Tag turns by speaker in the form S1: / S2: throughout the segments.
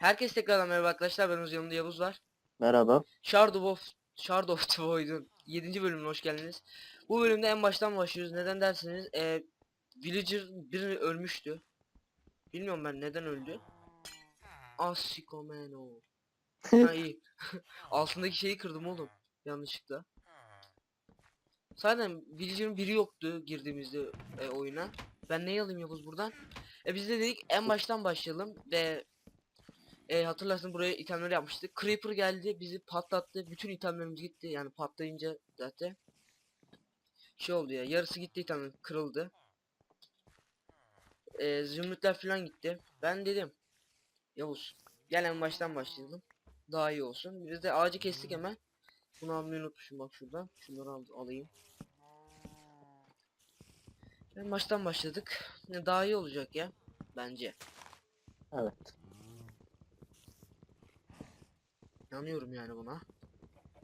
S1: Herkes tekrardan merhaba arkadaşlar. Ben Uz yanımda Yavuz var.
S2: Merhaba.
S1: Shard of Shard of the Void'un 7. bölümüne hoş geldiniz. Bu bölümde en baştan başlıyoruz. Neden derseniz e, Villager biri ölmüştü. Bilmiyorum ben neden öldü. Asikomeno. ha iyi. Altındaki şeyi kırdım oğlum. Yanlışlıkla. Zaten Villager'ın biri yoktu girdiğimizde e, oyuna. Ben neyi alayım Yavuz buradan? E biz de dedik en baştan başlayalım ve e, hatırlarsın buraya itemleri yapmıştık. Creeper geldi bizi patlattı. Bütün itemlerimiz gitti. Yani patlayınca zaten şey oldu ya. Yarısı gitti itemler kırıldı. E, zümrütler falan gitti. Ben dedim Yavuz gel en baştan başlayalım. Daha iyi olsun. Biz de ağacı kestik hemen. Bunu almayı unutmuşum bak şuradan. Şunları al alayım. En baştan başladık. Daha iyi olacak ya bence.
S2: Evet.
S1: İnanıyorum yani buna.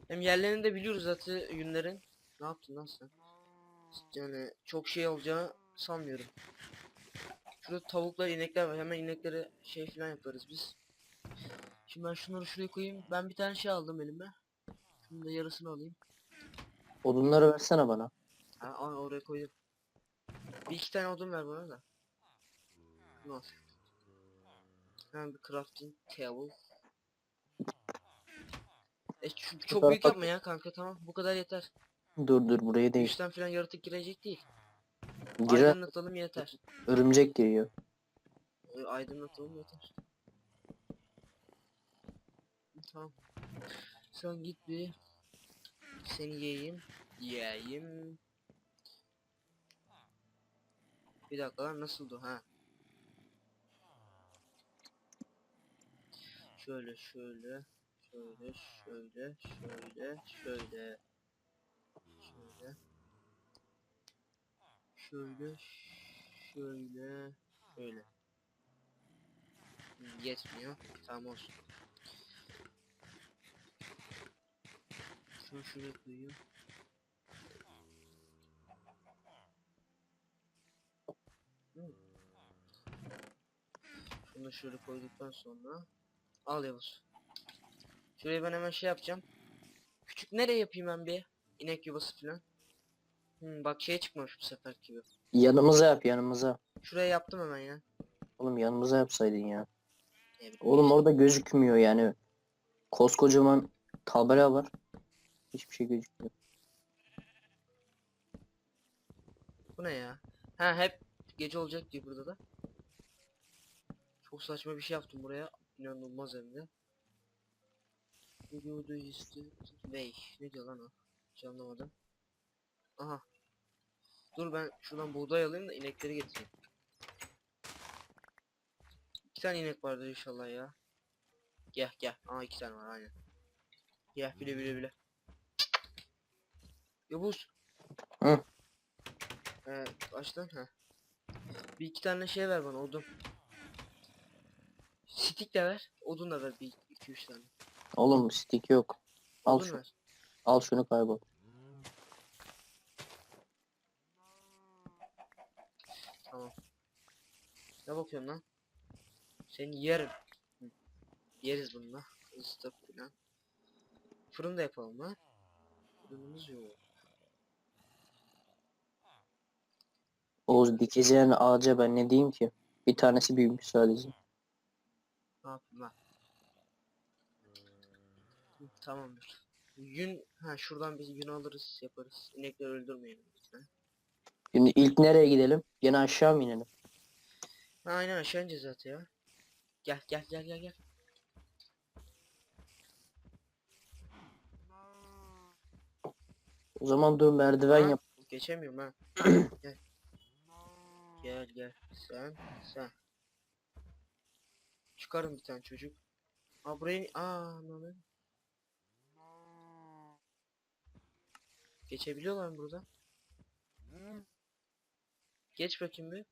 S1: Hem yerlerini de biliyoruz zaten yünlerin. Ne yaptın lan sen? Yani çok şey olacağı sanmıyorum. Şurada tavuklar, inekler var. Hemen ineklere şey falan yaparız biz. Şimdi ben şunları şuraya koyayım. Ben bir tane şey aldım elime. Şunun da yarısını alayım.
S2: Odunları versene bana.
S1: Ha, aa, oraya koydum. Bir iki tane odun ver bana da. Al. Hemen bir crafting table. E, şu- çok
S2: kadar
S1: büyük
S2: bak-
S1: yapma ya kanka tamam bu kadar yeter.
S2: Dur dur burayı değil.
S1: Üstten falan yaratık girecek değil.
S2: Girer
S1: Aydınlatalım yeter.
S2: örümcek giriyor.
S1: E, Aydınlatalım yeter. Tamam. Sen git bir. Seni yiyeyim. Yiyeyim. Bir dakika lan nasıldı ha? Şöyle şöyle Şöyle, şöyle, şöyle, şöyle. Şöyle. Şöyle, şöyle, şöyle. Yetmiyor. Tamam olsun. Şunu şuraya koyayım. Hmm. Bunu şöyle koyduktan sonra al Şuraya ben hemen şey yapacağım Küçük nereye yapayım ben bir inek yuvası falan Hmm, bak şey çıkmamış bu sefer gibi
S2: Yanımıza yap yanımıza.
S1: Şuraya yaptım hemen ya
S2: Oğlum yanımıza yapsaydın ya.
S1: Ne bileyim.
S2: Oğlum orada gözükmüyor yani. Koskocaman tabela var. Hiçbir şey gözükmüyor.
S1: Bu ne ya? Ha hep gece olacak diyor burada da. Çok saçma bir şey yaptım buraya. İnanılmaz hem de. Vücudu isti. Bey. Ne diyor lan o? Hiç anlamadım. Aha. Dur ben şuradan buğday alayım da inekleri getireyim. İki tane inek vardır inşallah ya. Gel gel. Aa iki tane var aynen. Gel bile bile bile. Yavuz.
S2: Hı.
S1: Ee, aç lan ha. Bir iki tane şey ver bana odun. Stick de ver. Odun da ver bir iki üç tane.
S2: Oğlum stick yok. Al
S1: Odun
S2: şu,
S1: ver.
S2: al şunu kaybol.
S1: Tamam. Ne bakıyorsun lan? Seni yerim. Yeriz bununla. Isıtıp falan. Fırın da yapalım lan. Fırınımız yok.
S2: Oğuz dikeceğin ağaca ben ne diyeyim ki? Bir tanesi büyümüş sadece.
S1: Ne yapayım lan? Tamamdır. Yün, ha şuradan biz yün alırız yaparız. İnekleri öldürmeyelim lütfen.
S2: Şimdi ilk nereye gidelim? Yine aşağı mı inelim?
S1: Ha, aynen aşağı ineceğiz zaten ya. Gel gel gel gel gel.
S2: O zaman dur merdiven
S1: Ha?
S2: yap.
S1: Geçemiyorum ha. gel. Gel gel. Sen sen. Çıkarım bir tane çocuk. Aa burayı aa ne oluyor? Geçebiliyorlar mı burada? Geç bakayım bir.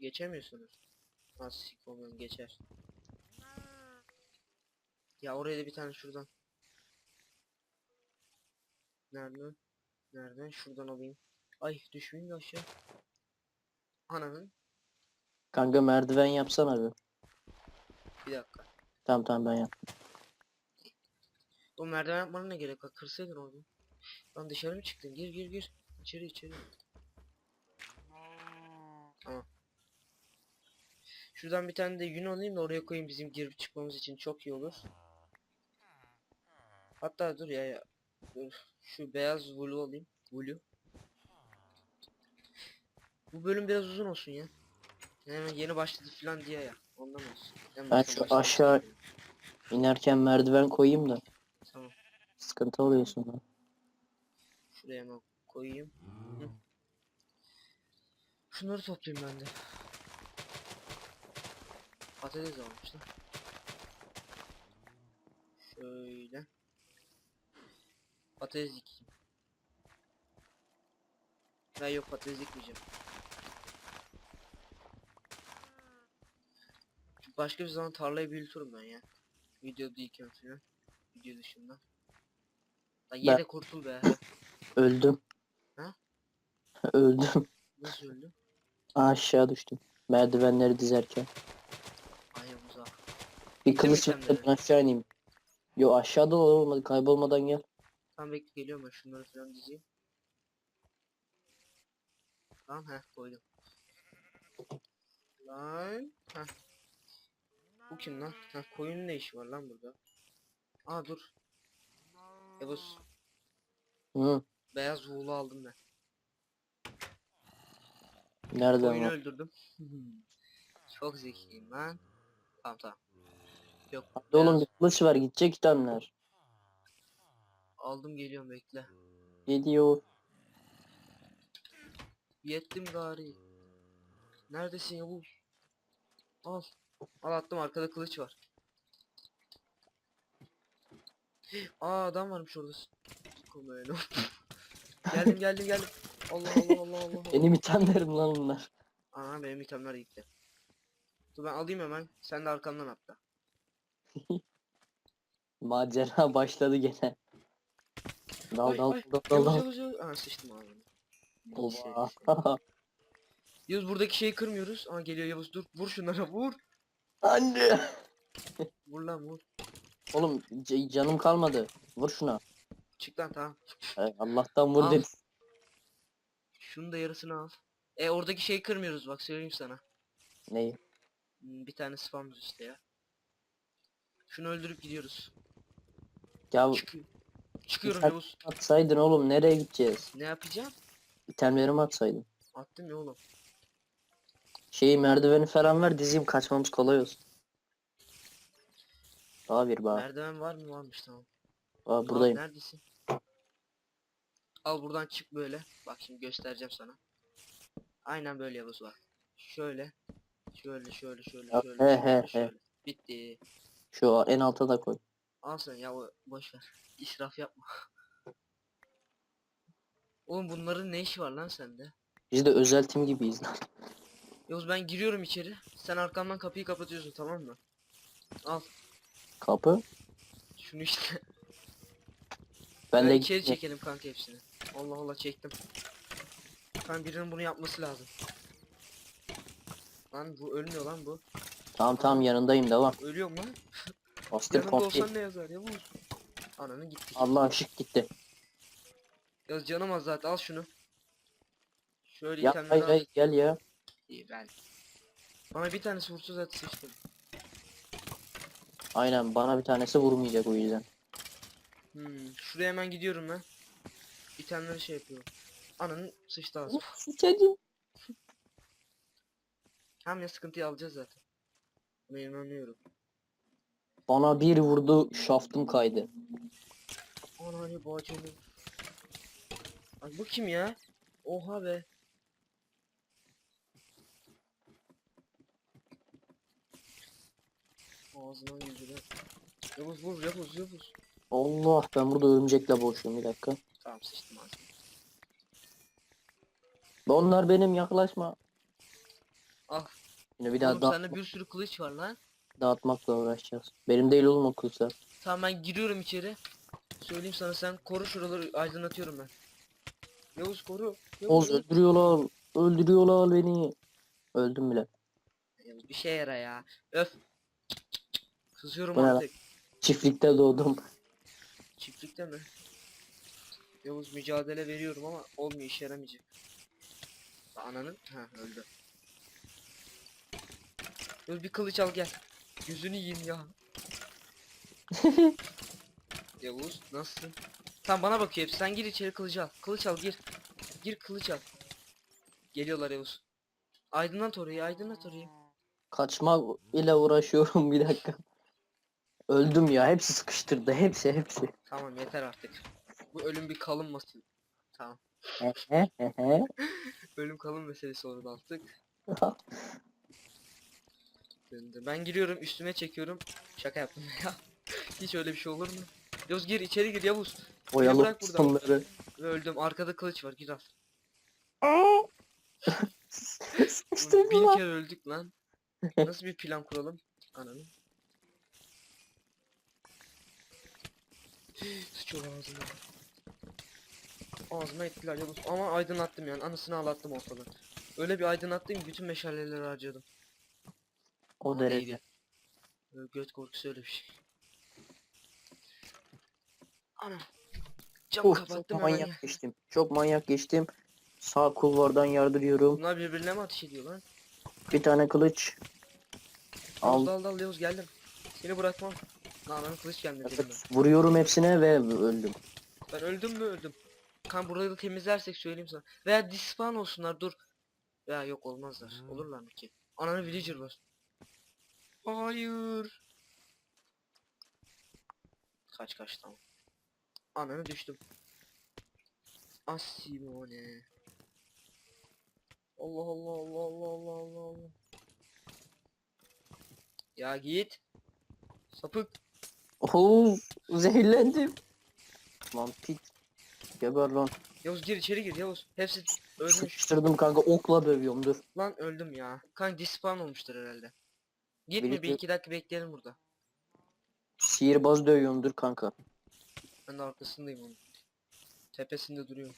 S1: Geçemiyorsunuz. Nasıl olmayan geçer. Ya oraya da bir tane şuradan. Nereden? Nereden? Şuradan alayım. Ay düşmeyeyim de aşağı. Ananın.
S2: Kanka merdiven yapsana bir.
S1: Bir dakika.
S2: Tamam tamam ben yap.
S1: O merdiven yapmana ne gerek var? Kırsaydın orada. Lan dışarı mı çıktın? Gir gir gir. İçeri içeri. Tamam. Şuradan bir tane de yün alayım da oraya koyayım bizim girip çıkmamız için çok iyi olur. Hatta dur ya ya. Dur. Şu beyaz vulu alayım. Vulu. Bu bölüm biraz uzun olsun ya. Yani yeni başladı falan diye ya. Ondan olsun. En
S2: Ben şu aşağı-. İnerken merdiven koyayım da. Sıkıntı oluyor sonra.
S1: Şuraya hemen koyayım. Hı. Şunları toplayayım ben de. Patates almış lan. Şöyle. Patates dikeyim. Ben yok patates dikmeyeceğim. Başka bir zaman tarlayı büyütürüm ben ya. Video değilken falan. Video dışında. Lan ye
S2: Ben-
S1: kurtul be.
S2: Öldüm.
S1: Ha?
S2: Öldüm.
S1: Nasıl öldü?
S2: Aşağı düştüm. Merdivenleri dizerken.
S1: Ay uzak.
S2: Bir kılıç ben aşağı ineyim. Yo aşağıda olmadı kaybolmadan gel.
S1: Tam bekle geliyorum ben şunları falan dizeyim. Lan heh koydum. Lan heh. Bu kim lan? Heh koyunun ne işi var lan burada? Aa dur. Yavuz
S2: Hı.
S1: beyaz vuğulu aldım ben.
S2: Nereden
S1: Koyunu
S2: var?
S1: öldürdüm. Çok zekiyim lan. Tamam tamam. Yok.
S2: Hadi oğlum bir kılıç ver gidecek itemler.
S1: Aldım geliyorum bekle.
S2: Geliyor.
S1: Yettim gari. Neredesin Yavuz? Al. Al attım arkada kılıç var. Aa adam varmış orada. Komeno. geldim geldim geldim. Allah Allah Allah Allah.
S2: Benim itemlerim lan bunlar.
S1: Aa benim itemler gitti. Dur ben alayım hemen. Sen de arkamdan atla.
S2: Macera başladı gene. Dal
S1: Ay,
S2: dal
S1: ay,
S2: dal dal dal.
S1: Yavuz sıçtım ağzına. Neyse,
S2: Oba.
S1: neyse. Yavuz buradaki şeyi kırmıyoruz. Aa geliyor Yavuz dur. Vur şunlara vur.
S2: Anne.
S1: Vur lan vur.
S2: Oğlum c- canım kalmadı. Vur şuna.
S1: Çık lan tamam.
S2: Ay, Allah'tan vur
S1: Al.
S2: dedi.
S1: Şunun da yarısını al. E oradaki şeyi kırmıyoruz bak söyleyeyim sana.
S2: Neyi?
S1: Hmm, Bir tane spamız işte ya. Şunu öldürüp gidiyoruz.
S2: Ya
S1: Çıkıyor. Çıkıyorum
S2: Sen-
S1: Yavuz.
S2: atsaydın oğlum nereye gideceğiz?
S1: Ne yapacağım?
S2: İtemlerimi atsaydın.
S1: Attım ya oğlum.
S2: Şeyi merdiveni falan ver dizeyim kaçmamız kolay olsun. Daha bir bak.
S1: Merdiven var mı? Varmış tamam.
S2: Aa, buradayım.
S1: neredesin? Al buradan çık böyle. Bak şimdi göstereceğim sana. Aynen böyle Yavuz var. Şöyle. Şöyle şöyle şöyle
S2: Ya,
S1: şöyle
S2: he,
S1: şöyle,
S2: he, he.
S1: Bitti.
S2: Şu en alta da koy.
S1: Al sen ya boş ver. İsraf yapma. Oğlum bunların ne işi var lan sende?
S2: Biz de özel tim gibiyiz lan.
S1: Yavuz ben giriyorum içeri. Sen arkamdan kapıyı kapatıyorsun tamam mı? Al
S2: Kapı.
S1: şunu işte.
S2: Ben de
S1: içeri çekelim kanka hepsini. Allah Allah çektim. Ben birinin bunu yapması lazım. Lan bu ölmüyor lan bu.
S2: Tamam tamam yanındayım devam.
S1: Ölüyor mu?
S2: Bastır
S1: Yanında
S2: komple.
S1: olsan ne yazar ya bu? Ananı gitti.
S2: Allah ışık gitti.
S1: Yaz canım az zaten al şunu. Şöyle
S2: Ya
S1: itemleri
S2: hayır
S1: al.
S2: hayır gel ya.
S1: İyi ben. Bana bir tanesi vursa zaten seçtim.
S2: Aynen bana bir tanesi vurmayacak o yüzden.
S1: Hmm, şuraya hemen gidiyorum ben. İtemleri şey yapıyorum. Ananın sıçtı ağzı.
S2: Sıçacağım.
S1: Hem ya sıkıntıyı alacağız zaten. Buna inanıyorum.
S2: Bana bir vurdu şaftım kaydı.
S1: Ananı bacını. Ay bu kim ya? Oha be. Ağzından yüzüne. Yavuz vur Yavuz Yavuz.
S2: Allah ben burada örümcekle boğuşuyorum bir dakika.
S1: Tamam sıçtım ağzına.
S2: Onlar benim yaklaşma.
S1: Ah.
S2: Yine bir daha
S1: Oğlum sende bir sürü kılıç var lan.
S2: dağıtmakla uğraşacağız. Benim değil oğlum o kılıçlar.
S1: Tamam ben giriyorum içeri. Söyleyeyim sana sen koru şuraları aydınlatıyorum ben. Yavuz koru.
S2: Oğuz
S1: Yavuz.
S2: öldürüyorlar. Öldürüyorlar beni. Öldüm bile.
S1: Yavuz bir şey yara ya. Öf. Kızıyorum
S2: Bu ne lan?
S1: artık.
S2: Çiftlikte doğdum.
S1: Çiftlikte mi? Yavuz mücadele veriyorum ama olmuyor işe yaramayacak. Ananın ha öldü. Yavuz bir kılıç al gel. Yüzünü yiyeyim ya. Yavuz nasılsın? Tam bana bakıyor hepsi. Sen gir içeri kılıcı al. Kılıç al gir. Gir kılıç al. Geliyorlar Yavuz. Aydınlat orayı aydınlat orayı.
S2: Kaçmak ile uğraşıyorum bir dakika. Öldüm ya. Hepsi sıkıştırdı. Hepsi hepsi.
S1: Tamam yeter artık. Bu ölüm bir kalınmasın. Tamam. Ölüm kalın meselesi oldu artık. Ben giriyorum üstüme çekiyorum. Şaka yaptım ya. Hiç öyle bir şey olur mu? Yavuz gir içeri gir Yavuz.
S2: Oyalı.
S1: Ve öldüm. Arkada kılıç var gir al.
S2: Sıkıştırdı
S1: Bin kere öldük lan. Nasıl bir plan kuralım? Ananı. Sıçıyor ağzıma. Ağzıma ettiler Yavuz. Ama aydınlattım yani. Anasını ağlattım ortalığı. Öyle bir aydınlattım ki bütün meşaleleri harcadım.
S2: O
S1: Ama
S2: derece.
S1: değdi. Böyle göt korkusu öyle bir şey. Ana. Camı
S2: çok
S1: kapattım ya.
S2: manyak geçtim. Çok manyak geçtim. Sağ kulvardan yardırıyorum.
S1: Bunlar birbirine mi ateş ediyor lan?
S2: Bir tane kılıç.
S1: Al.
S2: Al.
S1: Dal dal Yavuz geldim. Seni bırakmam. Lan lan kılıç gelmedi elime.
S2: Vuruyorum hepsine ve öldüm.
S1: Ben öldüm mü öldüm. Kan burayı da temizlersek söyleyeyim sana. Veya dispan olsunlar dur. Ya yok olmazlar. Olurlar mı ki? Ananı villager var. Hayır. Kaç kaç tamam. Ananı düştüm. Asimone. Allah Allah Allah Allah Allah Allah Allah. Ya git. Sapık.
S2: Oo, zehirlendim. Lan pit. Geber lan.
S1: Yavuz gir içeri gir Yavuz. Hepsi ölmüş.
S2: Sıkıştırdım kanka okla dövüyorum dur.
S1: Lan öldüm ya. Kan dispan olmuştur herhalde. Gitme bir
S2: Birlikte-
S1: iki dakika bekleyelim burada.
S2: Sihirbaz dövüyorum dur kanka.
S1: Ben de arkasındayım onun. Tepesinde duruyorum.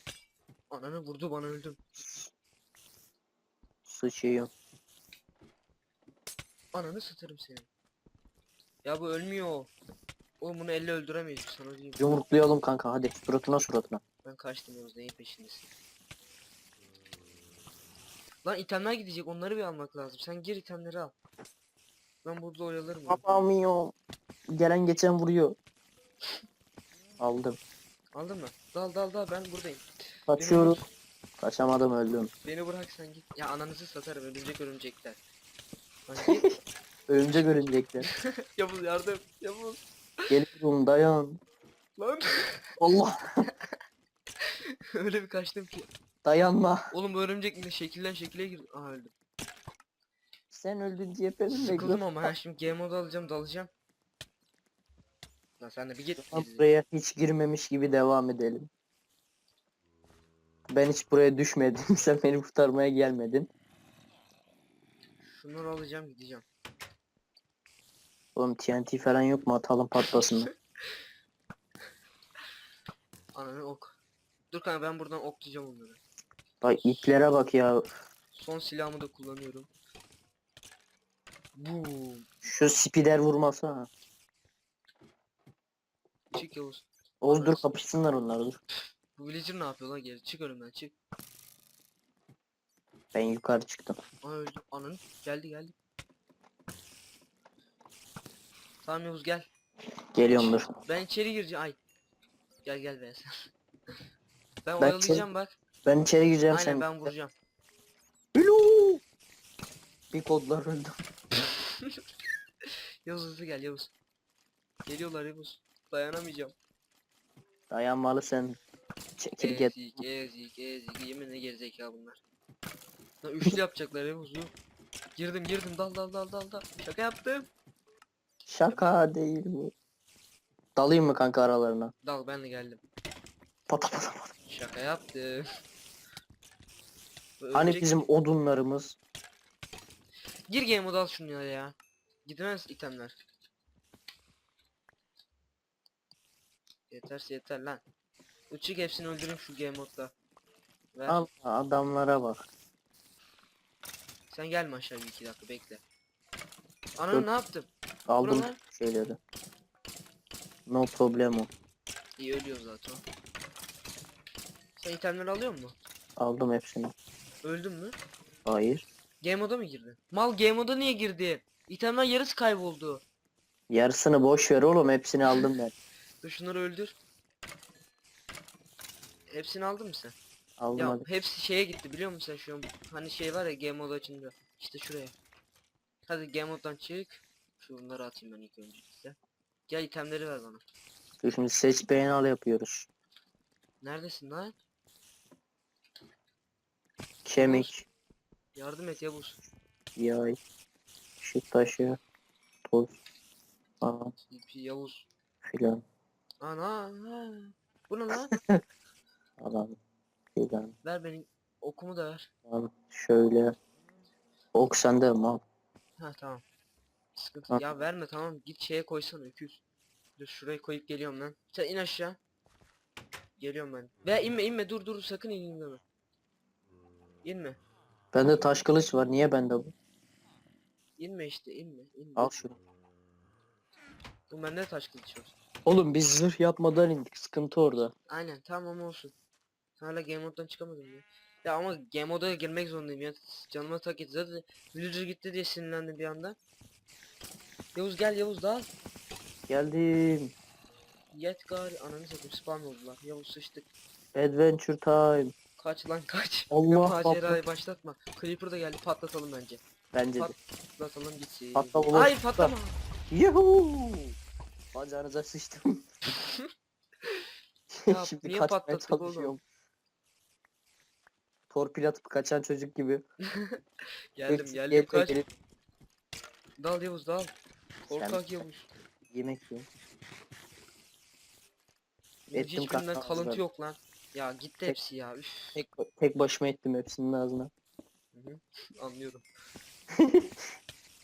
S1: Ananı vurdu bana öldüm.
S2: Sıçayım.
S1: Ananı satarım seni. Ya bu ölmüyor. Oğlum bunu elle öldüremeyiz sana diyeyim.
S2: Yumruklayalım kanka hadi suratına suratına.
S1: Ben kaçtım Yavuz neyin peşindesin. Lan itemler gidecek onları bir almak lazım. Sen gir itemleri al. Ben burada oyalarım. onu.
S2: Yapamıyorum. Gelen geçen vuruyor. Aldım.
S1: Aldın mı? Dal dal dal ben buradayım.
S2: Kaçıyorum.
S1: Beni,
S2: Kaçamadım öldüm.
S1: beni bırak sen git. Ya ananızı satarım örümcek örümcekler. Lan git.
S2: Ölünce görünecekler.
S1: Yavuz yardım. Yavuz.
S2: Geliyorum dayan.
S1: Lan.
S2: Allah
S1: Öyle bir kaçtım ki.
S2: dayanma.
S1: Oğlum örümcek ne şekilden şekile girdi. Aa öldüm.
S2: Sen öldün diye ben
S1: Sıkıldım
S2: bekliyorum.
S1: ama ha şimdi game mode alacağım dalacağım. Lan sen de bir git.
S2: Buraya hiç girmemiş gibi devam edelim. Ben hiç buraya düşmedim. Sen beni kurtarmaya gelmedin.
S1: Şunları alacağım gideceğim.
S2: Oğlum TNT falan yok mu? Atalım patlasın.
S1: Ananı ok. Dur kanka ben buradan oklayacağım onları.
S2: Bak iplere bak ya.
S1: Son silahımı da kullanıyorum. Boom.
S2: Şu spider vurması ha.
S1: Çık Yavuz.
S2: Oğuz dur kapışsınlar onlar dur.
S1: Bu villager ne yapıyor lan geri? Çık önümden çık.
S2: Ben yukarı çıktım.
S1: Aa. Ananı geldi geldi. Tamam Yavuz gel.
S2: Geliyorum dur.
S1: Ben içeri gireceğim. Ay. Gel gel be sen. ben
S2: Ben
S1: oyalayacağım bak.
S2: Ben içeri gireceğim
S1: Aynen
S2: sen.
S1: ben vuracağım.
S2: Hello. Bir kodlar öldü.
S1: Yavuz hızlı gel Yavuz. Geliyorlar Yavuz. Dayanamayacağım.
S2: Dayanmalı sen. Çekirge.
S1: Ezik ezik ezik. Yeminle gerizekalı bunlar. Lan üçlü yapacaklar Yavuz'u. Girdim girdim dal dal dal dal dal. Şaka yaptım.
S2: Şaka değil bu. Dalayım mı kanka aralarına?
S1: Dal ben de geldim.
S2: Pata pata pata.
S1: Şaka yaptım.
S2: Hani
S1: örümcek-
S2: bizim odunlarımız?
S1: Gir game mode al şunu ya ya. Gitmez itemler. Yeterse yeter lan. Uçuk hepsini öldürün şu game modda. Ver.
S2: Al adamlara bak.
S1: Sen gelme aşağı bir iki dakika bekle. Ana
S2: Dur.
S1: ne yaptım?
S2: Aldım
S1: Buralar-
S2: şeyleri. No problemo.
S1: İyi ölüyor zaten. o. Sen itemleri alıyor musun?
S2: Aldım hepsini.
S1: Öldün mü?
S2: Hayır.
S1: Game moda mı girdin? Mal game moda niye girdi? İtemler yarısı kayboldu.
S2: Yarısını boş ver oğlum hepsini aldım ben.
S1: Dur şunları öldür. Hepsini aldın mı sen?
S2: Aldım
S1: Ya
S2: hadi.
S1: hepsi şeye gitti biliyor musun sen şu an? Hani şey var ya game mode açınca. İşte şuraya. Hadi game mode'dan çık. Şunları atayım ben ilk önce size. Gel itemleri ver bana.
S2: Dur şimdi seç beğen al yapıyoruz.
S1: Neredesin lan?
S2: Kemik,
S1: Yardım et Yavuz.
S2: yay, ışık taşı, toz,
S1: TP Yavuz.
S2: filan
S1: Ana. ha. Bu ne lan?
S2: falan filan
S1: ver benim okumu da ver.
S2: falan şöyle. Ok sende mal.
S1: Ha tamam. Sıkıntı.
S2: Ha.
S1: Ya verme tamam git şeye koysana öküz. Dur şuraya koyup geliyorum ben. Sen in aşağı. Geliyorum ben. Veya inme inme dur dur sakın in inme. İnme.
S2: Bende taş kılıç var niye bende bu?
S1: İnme işte inme. inme.
S2: Al şunu.
S1: Bu bende de taş kılıç var.
S2: Oğlum biz zırh yapmadan indik sıkıntı orada.
S1: Aynen tamam olsun. Hala game mode'dan çıkamadım ya. Ya ama game mode'a girmek zorundayım ya. Canıma tak etti. Zaten villager gitti diye sinirlendim bir anda. Yavuz gel Yavuz dağıl.
S2: Geldim.
S1: Yet gari ananı satayım spam oldular. Yavuz sıçtık.
S2: Adventure time.
S1: Kaç lan kaç.
S2: Allah
S1: Macerayı başlatma. Creeper da geldi patlatalım bence.
S2: Bence de.
S1: Pat- Patlatalım gitsin.
S2: Patla ulan,
S1: Hayır
S2: patla.
S1: patlama.
S2: Yuhuu. Bacağınıza sıçtım.
S1: Ya
S2: Şimdi
S1: niye
S2: kaçmaya
S1: patlattık oğlum?
S2: çalışıyorum. Torpil atıp kaçan çocuk gibi.
S1: Geldim geldim kaç.
S2: gelip
S1: Dal Yavuz dal. Korkak Yavuz.
S2: Yemek yiyorum. Ettim
S1: hiçbirinden
S2: kalktım
S1: kalıntı yok lan. Ya gitti
S2: Tek-
S1: hepsi ya. Üf.
S2: Tek, tek başıma ettim hepsinin ağzına.
S1: Hı, Anlıyorum.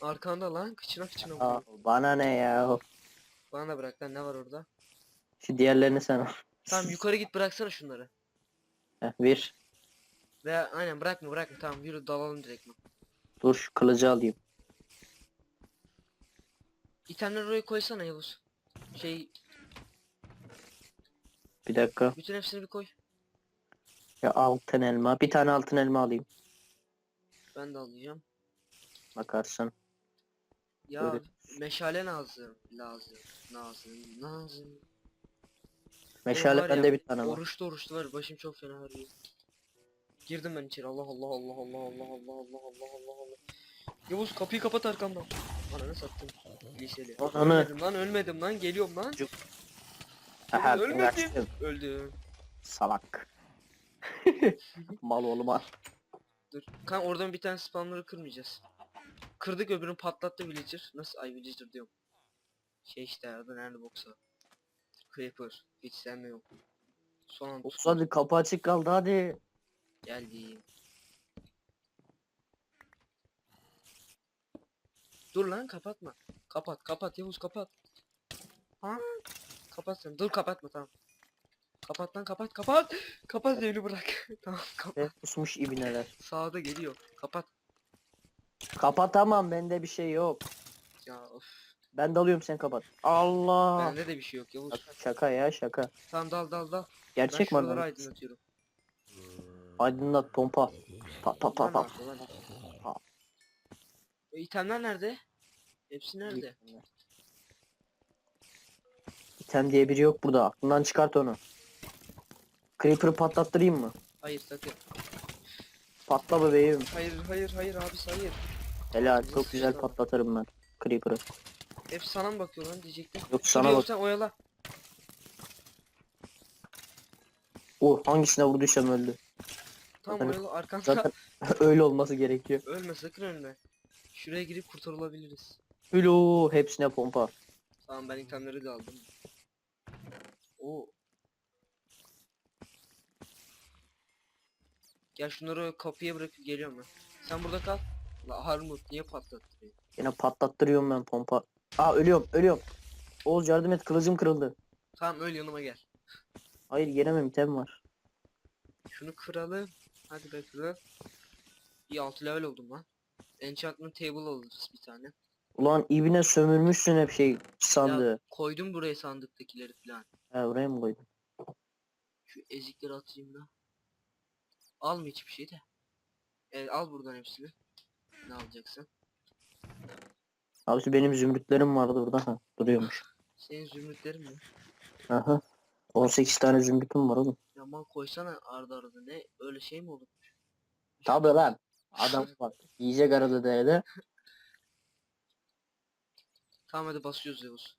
S1: Arkanda lan kıçına kıçına
S2: Aa,
S1: vuruyor.
S2: bana ne ya?
S1: Bana da bırak lan ne var orada?
S2: Şu diğerlerini sen al.
S1: Tamam yukarı git bıraksana şunları.
S2: Heh, ver.
S1: Veya aynen bırakma bırakma tamam yürü dalalım direkt.
S2: Dur şu kılıcı alayım.
S1: İtemleri oraya koysana Yavuz. Şey
S2: Bir dakika.
S1: bütün hepsini bir koy.
S2: Ya altın elma. Bir tane altın elma alayım.
S1: Ben de alacağım.
S2: Bakarsın.
S1: Ya
S2: Böyle.
S1: meşale lazım. Lazım. Lazım. Lazım.
S2: Meşale bende bir tane var.
S1: Oruçlu oruçlu var başım çok fena ağrıyor. Girdim ben içeri Allah Allah Allah Allah Allah Allah Allah Allah Allah Allah. Yavuz kapıyı kapat arkamdan. Ananı sattım. Liseli.
S2: Ananı.
S1: Ölmedim lan ölmedim lan geliyorum lan.
S2: Aha,
S1: ölmedim. Öldüm.
S2: Salak. Mal oğlum al.
S1: Dur. Kan oradan bir tane spamları kırmayacağız. Kırdık öbürünü patlattı villager. Nasıl ay villager diyorum. Şey işte adı nerede boksa. Creeper. Hiç sevmiyorum. Son an
S2: Olsun hadi kapı açık kaldı hadi.
S1: Geldim. Dur lan kapatma. Kapat kapat Yavuz kapat. Ha? Kapat sen. Dur kapatma tamam. Kapat lan kapat kapat. Kapat evini bırak. tamam kapat.
S2: Ve kusmuş ibneler.
S1: Sağda geliyor. Kapat.
S2: Kapatamam bende bir şey yok.
S1: Ya of.
S2: Ben dalıyorum sen kapat. Allah.
S1: Bende de bir şey yok Yavuz.
S2: Şaka, ya şaka.
S1: Tamam dal dal dal. Ben
S2: Gerçek mi
S1: şuraları
S2: adam?
S1: aydınlatıyorum.
S2: Aydınlat pompa. Pa pa pa pa.
S1: lan?
S2: Pa.
S1: E, itemler nerede? Hepsi nerede?
S2: İtem diye biri yok burada. Aklından çıkart onu. Creeper'ı patlattırayım mı?
S1: Hayır sakın.
S2: Patla bebeğim.
S1: Hayır hayır hayır abi hayır.
S2: Helal
S1: Nasıl
S2: çok güzel
S1: işte?
S2: patlatırım ben. Creeper'ı.
S1: Hep sana mı bakıyor lan diyecektim.
S2: Yok sana
S1: Yavuz
S2: bak.
S1: sen oyala.
S2: O hangisine vurduysam öldü.
S1: Tamam
S2: Zaten-
S1: oyala arkanda.
S2: Zaten öyle olması gerekiyor.
S1: Ölme sakın ölme. Şuraya girip kurtarılabiliriz.
S2: Hülo hepsine pompa.
S1: Tamam ben itemleri de aldım. Oo. Gel şunları kapıya bırakıp geliyorum ben. Sen burada kal. La Harmut niye patlattı beni?
S2: Yine patlattırıyorum ben pompa. Aa ölüyorum ölüyorum. Oğuz yardım et kılıcım kırıldı.
S1: Tamam öl yanıma gel.
S2: Hayır gelemem item var.
S1: Şunu kıralım. Hadi be kırıl. Bir 6 level oldum lan. Enchantment table alırız bir tane.
S2: Ulan ibine sömürmüşsün hep şey sandığı.
S1: Ya koydum buraya sandıktakileri falan.
S2: Ha oraya mı koydun?
S1: Şu ezikleri atayım da. Alma hiçbir şey de. Evet, al buradan hepsini. Ne alacaksın?
S2: Abi benim zümrütlerim vardı burada. Ha, duruyormuş.
S1: Senin zümrütlerin mi?
S2: Aha. 18 tane zümrütüm var oğlum.
S1: Yaman koysana arda arada ne? Öyle şey mi olur?
S2: Tabi lan. Adam bak. Yiyecek arada derede.
S1: Tamam hadi basıyoruz Yavuz.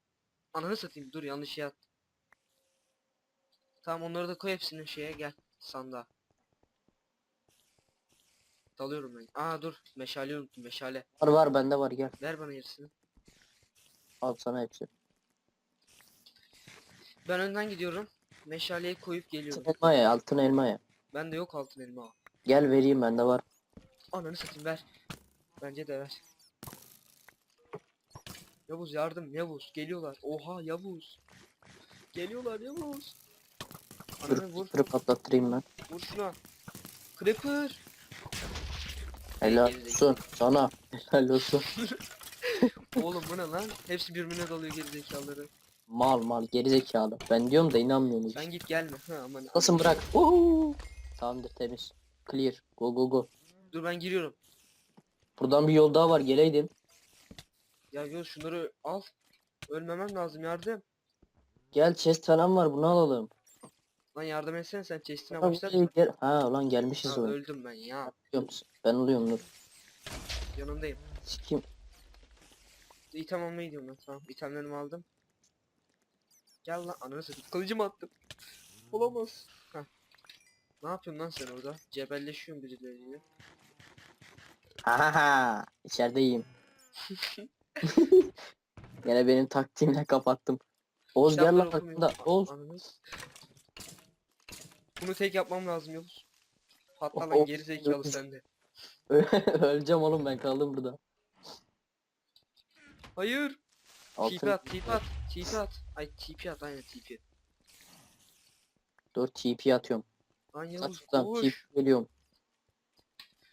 S1: Ananı satayım dur yanlış şey attım. Tamam onları da koy hepsini şeye gel sandığa. Dalıyorum ben. Aa dur meşale unuttum meşale.
S2: Var var bende var gel.
S1: Ver bana yarısını.
S2: Al sana hepsi.
S1: Ben önden gidiyorum. Meşaleyi koyup geliyorum.
S2: elma ye altın elma ye.
S1: Bende yok altın elma.
S2: Gel vereyim bende var.
S1: Ananı satayım ver. Bence de ver. Yavuz yardım Yavuz geliyorlar. Oha Yavuz. Geliyorlar Yavuz.
S2: Dur
S1: Ananı vur.
S2: kırıp patlattırayım ben.
S1: Vur şuna. Creeper.
S2: Helal olsun sana. Helal olsun.
S1: Oğlum bu ne lan? Hepsi birbirine dalıyor gerizekalıları.
S2: Mal mal gerizekalı. Ben diyorum da inanmıyorsunuz.
S1: Ben git gelme. Ha aman.
S2: Nasıl bırak? Oo. Tamamdır temiz. Clear. Go go go.
S1: Dur ben giriyorum.
S2: Buradan bir yol daha var geleydin.
S1: Ya Yavuz şunları al. Ölmemem lazım yardım.
S2: Gel chest falan var bunu alalım.
S1: Lan yardım etsene sen chest'ine
S2: Tamam,
S1: başlar.
S2: gel. Ha ulan gelmişiz
S1: Ha,
S2: oraya.
S1: öldüm ben ya.
S2: Biliyor musun? Ben oluyorum dur.
S1: Yanındayım.
S2: Sikim.
S1: İtem almaya gidiyorum ben. Tamam itemlerimi aldım. Gel lan ananı satayım. Kılıcımı attım. Olamaz. Heh. Ne yapıyorsun lan sen orada? Cebelleşiyorsun birileriyle.
S2: Ha ha ha. İçerideyim. Yine benim taktiğimle kapattım. Oğuz gel lan aklında. Oğuz.
S1: Bunu tek yapmam lazım Yavuz. Patla lan geri zekalı sende.
S2: Öleceğim oğlum ben kaldım burada.
S1: Hayır. TP at, TP at, TP at. Ay TP at, aynen TP.
S2: Dur TP atıyorum.
S1: Lan Yavuz
S2: Saçtan
S1: koş.
S2: TP geliyorum.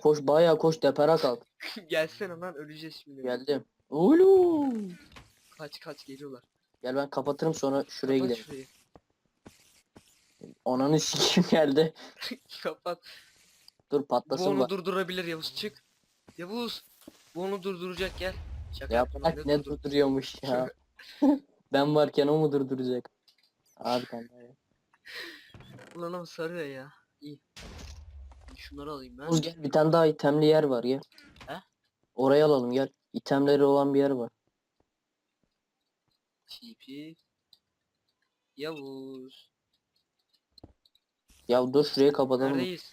S2: Koş bayağı koş depara kalk.
S1: Gelsene lan öleceğiz şimdi.
S2: Geldim. Ulu.
S1: Kaç kaç geliyorlar.
S2: Gel ben kapatırım sonra şuraya
S1: Kapat
S2: gidelim.
S1: şurayı.
S2: Ananı sikim geldi.
S1: Kapat.
S2: Dur
S1: Bu
S2: patlasın
S1: onu
S2: bak.
S1: durdurabilir Yavuz çık. Yavuz. Bu onu durduracak gel. Şaka
S2: Ya
S1: de
S2: ne
S1: durdur-
S2: durduruyormuş ya. ben varken o mu durduracak? Abi kanka ya.
S1: Ulan ama sarıyor ya. İyi. Şunları alayım ben.
S2: Oğuz gel bir tane daha itemli yer var gel.
S1: He?
S2: Oraya alalım gel. İtemleri olan bir yer var.
S1: TP. Yavuz.
S2: Ya dur şuraya kapatalım.
S1: Neredeyiz?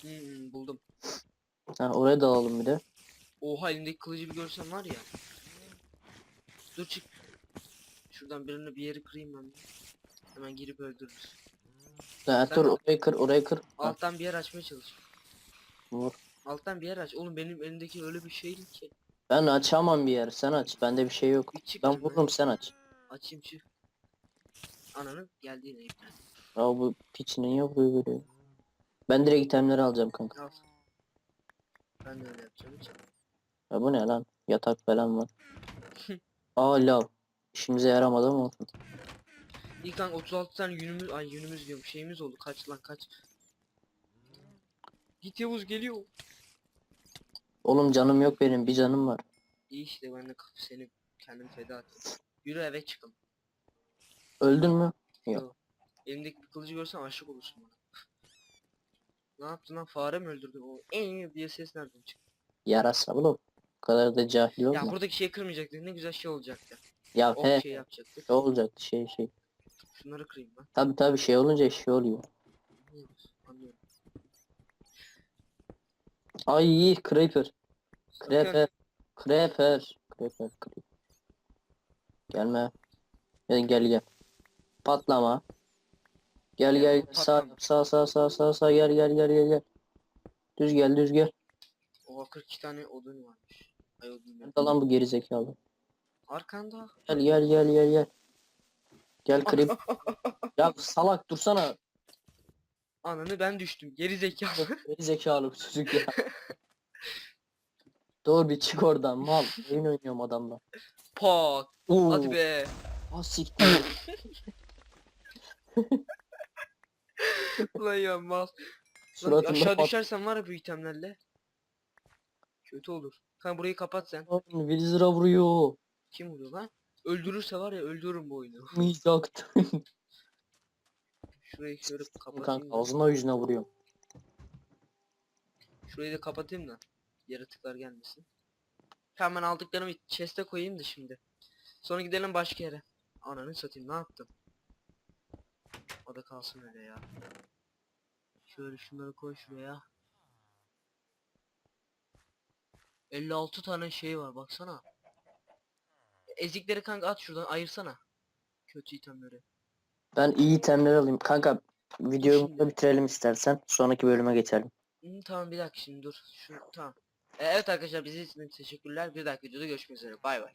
S1: Hmm, buldum.
S2: Ha, oraya da alalım bir de.
S1: Oha elimdeki kılıcı bir görsen var ya. Dur çık. Şuradan birini bir yeri kırayım ben. Hemen girip öldürürüz. Sen
S2: orayı kır orayı kır. Ha,
S1: Alttan bir yer açmaya çalış.
S2: vur.
S1: Alttan bir yer aç. Oğlum benim elimdeki öyle bir şey değil ki.
S2: Ben açamam bir yer. Sen aç. Bende bir şey yok.
S1: Bir çık
S2: Ben vururum sen aç.
S1: Açayım çık. Ananın geldi yine.
S2: Ya bu piç niye vuruyor böyle? Ben direkt itemleri alacağım kanka.
S1: Al. Ben de öyle yapacağım hiç.
S2: Ya bu ne lan? Yatak falan var. Aa lav. İşimize yaramadı ama olsun.
S1: İyi kanka 36 tane yünümüz ay yünümüz diyorum şeyimiz oldu kaç lan kaç. Git Yavuz geliyor.
S2: Oğlum canım yok benim. Bir canım var.
S1: İyi işte ben de seni kendim feda ettim. Yürü eve çıkalım.
S2: Öldün mü? Yok.
S1: Yo. Elimdeki bir kılıcı görsen aşık olursun bana. ne yaptın lan fare mi öldürdün o en diye ses nereden çıktı?
S2: Yarasa oğlum. Bu kadar da cahil olma.
S1: Ya buradaki şeyi kırmayacaktık ne güzel şey olacaktı.
S2: Ya
S1: O
S2: he.
S1: şey yapacaktık.
S2: Ne olacaktı şey şey.
S1: Şunları kırayım ben.
S2: Tabi tabi şey olunca şey oluyor.
S1: Anlıyorum.
S2: Ay creeper.
S1: Sakın.
S2: Creeper. Creeper. Creeper. Creeper. Gelme. Gel gel gel. Patlama. Gel gel sağ sağ sağ sağ sağ sağ gel gel gel gel gel. Düz gel düz gel.
S1: Oha 42 tane odun varmış. Ay odun.
S2: Nerede lan bu geri zekalı?
S1: Arkanda.
S2: Gel gel gel gel gel. Gel creep. ya salak dursana.
S1: Ananı ben düştüm. Geri zekalı.
S2: Geri zekalı bu çocuk ya. Doğru bir çık oradan mal. Oyun oynuyorum adamla. Oo.
S1: Hadi be.
S2: Ah siktir.
S1: Ulan ya mal. Lan
S2: Suratında
S1: aşağı
S2: pat.
S1: düşersen var ya bu itemlerle. Kötü olur. Kanka burayı kapat sen.
S2: Vizira vuruyor.
S1: Kim vuruyor lan? Öldürürse var ya öldürürüm bu oyunu.
S2: Mizaktı.
S1: Şurayı şöyle kapatayım.
S2: Kanka
S1: da.
S2: ağzına yüzüne vuruyor.
S1: Şurayı da kapatayım da. Yaratıklar gelmesin. Hemen aldıklarımı chest'e koyayım da şimdi. Sonra gidelim başka yere. Ananı satayım ne yaptım? O da kalsın öyle ya. Şöyle şunları koy şuraya. 56 tane şey var baksana. Ezikleri kanka at şuradan ayırsana. Kötü itemleri.
S2: Ben iyi itemler alayım. Kanka videoyu
S1: Şimdi.
S2: burada bitirelim istersen. Sonraki bölüme geçelim.
S1: Tamam bir dakika şimdi dur. Şu tamam. E, evet arkadaşlar bizi izlediğiniz için teşekkürler. Bir dahaki videoda görüşmek üzere. Bay bay.